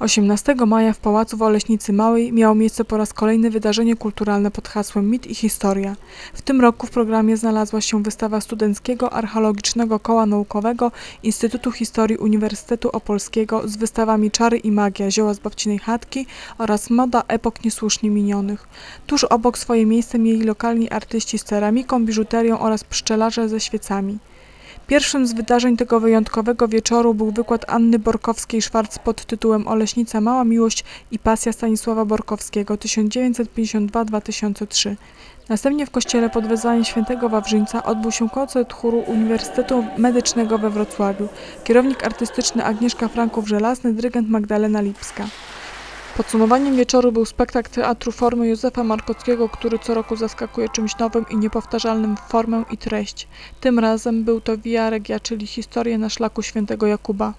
18 maja w Pałacu w Oleśnicy Małej miało miejsce po raz kolejny wydarzenie kulturalne pod hasłem Mit i Historia. W tym roku w programie znalazła się wystawa Studenckiego Archeologicznego Koła Naukowego Instytutu Historii Uniwersytetu Opolskiego z wystawami Czary i Magia, Zioła z babcinej chatki oraz Moda epok niesłusznie minionych. Tuż obok swoje miejsce mieli lokalni artyści z ceramiką, biżuterią oraz pszczelarze ze świecami. Pierwszym z wydarzeń tego wyjątkowego wieczoru był wykład Anny Borkowskiej-Szwarc pod tytułem Oleśnica Mała Miłość i Pasja Stanisława Borkowskiego 1952-2003. Następnie w kościele pod wezwaniem świętego Wawrzyńca odbył się koncert chóru Uniwersytetu Medycznego we Wrocławiu. Kierownik artystyczny Agnieszka Franków-Żelazny, dyrygent Magdalena Lipska. Podsumowaniem wieczoru był spektakl teatru formy Józefa Markockiego, który co roku zaskakuje czymś nowym i niepowtarzalnym w formę i treść. Tym razem był to Via Regia, czyli historia na szlaku świętego Jakuba.